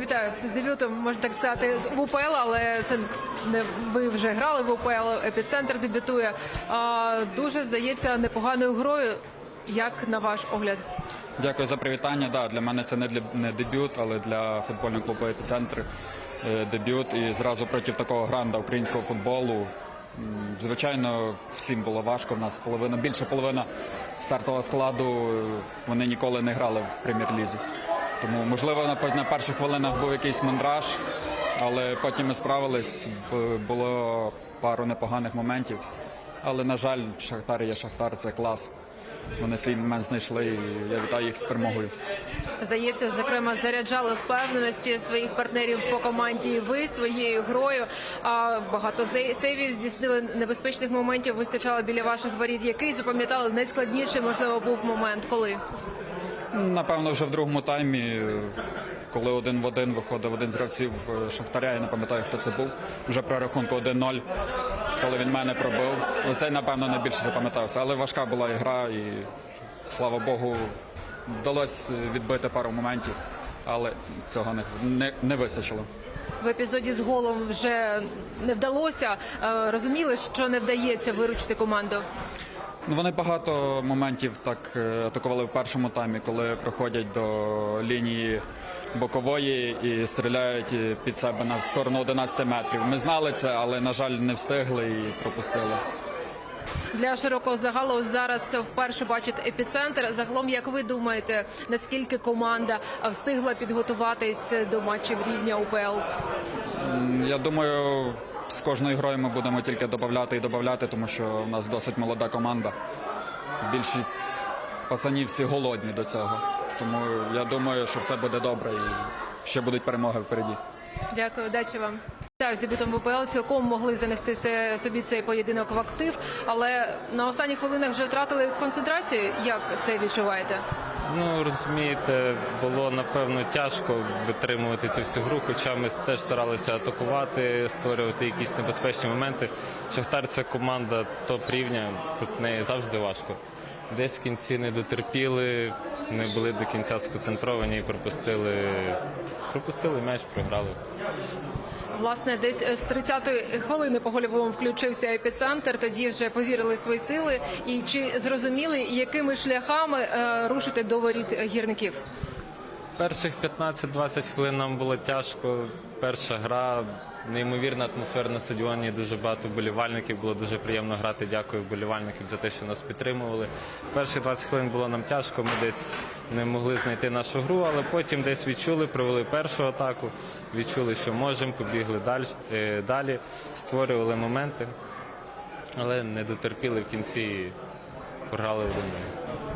Вітаю з дебютом, можна так сказати, з УПЛ, але це не ви вже грали в УПЛ. Епіцентр дебютує. А, дуже здається непоганою грою. Як на ваш огляд? Дякую за привітання. Да, для мене це не для не дебют, але для футбольного клубу епіцентр е, дебют. І зразу проти такого гранда українського футболу. Звичайно, всім було важко. У нас половина більше половина стартового складу. е, Вони ніколи не грали в прем'єр-лізі. Тому, можливо, на, на перших хвилинах був якийсь мандраж, але потім ми справились. Було пару непоганих моментів. Але, на жаль, Шахтар є Шахтар, це клас. Вони свій момент знайшли, і я вітаю їх з перемогою. Здається, зокрема, заряджали впевненості своїх партнерів по команді. і Ви своєю грою. А багато сейвів здійснили небезпечних моментів. Вистачало біля ваших воріт. Який запам'ятали найскладніший, можливо, був момент, коли Напевно, вже в другому таймі, коли один в один виходив один з гравців е, Шахтаря, я не пам'ятаю, хто це був. Вже при рахунку 1-0, коли він мене пробив. Оцей, напевно, найбільше запам'ятався. Але важка була гра, і слава Богу, вдалося відбити пару моментів, але цього не, не, не вистачило. в епізоді з голом вже не вдалося. Е, Розуміли, що не вдається виручити команду. Ну, вони багато моментів так е, атакували в першому таймі, коли проходять до лінії бокової і стріляють під себе на сторону 11 метрів. Ми знали це, але на жаль не встигли і пропустили. Для широкого загалу зараз вперше бачить епіцентр. Загалом, як ви думаєте, наскільки команда встигла підготуватись до матчів рівня УПЛ? Я думаю, з кожною грою ми будемо тільки додати і додати, тому що в нас досить молода команда. Більшість пацанів всі голодні до цього. Тому я думаю, що все буде добре і ще будуть перемоги впереді. Дякую, удачі вам. Так, з дебютом в УПЛ цілком могли занести собі цей поєдинок в актив, але на останніх хвилинах вже втратили концентрацію. Як це відчуваєте? Ну розумієте, було напевно тяжко витримувати цю всю гру, хоча ми теж старалися атакувати, створювати якісь небезпечні моменти. Шахтар це команда топ рівня, тут в неї завжди важко. Десь в кінці не дотерпіли, не були до кінця сконцентровані і пропустили, пропустили м'яч, програли. Власне, десь е, з 30-ї хвилини по гольовому включився епіцентр. Тоді вже повірили свої сили. І чи зрозуміли, якими шляхами е, рушити до воріт гірників? Перших 15-20 хвилин нам було тяжко. Перша гра, неймовірна атмосфера на стадіоні, дуже багато вболівальників. Було дуже приємно грати. Дякую вболівальникам за те, що нас підтримували. Перші 20 хвилин було нам тяжко. Ми десь не могли знайти нашу гру, але потім десь відчули, провели першу атаку, відчули, що можемо, побігли е, далі створювали моменти, але не дотерпіли в кінці. Програли один.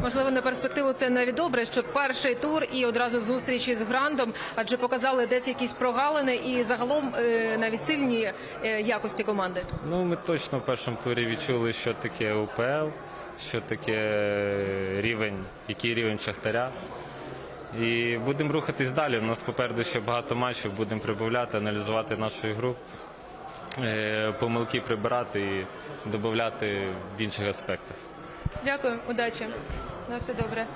Можливо, на перспективу це навіть добре, що перший тур і одразу зустрічі з грандом, адже показали десь якісь прогалини і загалом е, навіть сильні е, якості команди. Ну, ми точно в першому турі відчули, що таке УПЛ, що таке рівень, який рівень Шахтаря. І будемо рухатись далі. У нас попереду ще багато матчів, будемо прибавляти, аналізувати нашу ігру, е, помилки прибирати і додати в інших аспектах. Дякую, удачі. На все добре.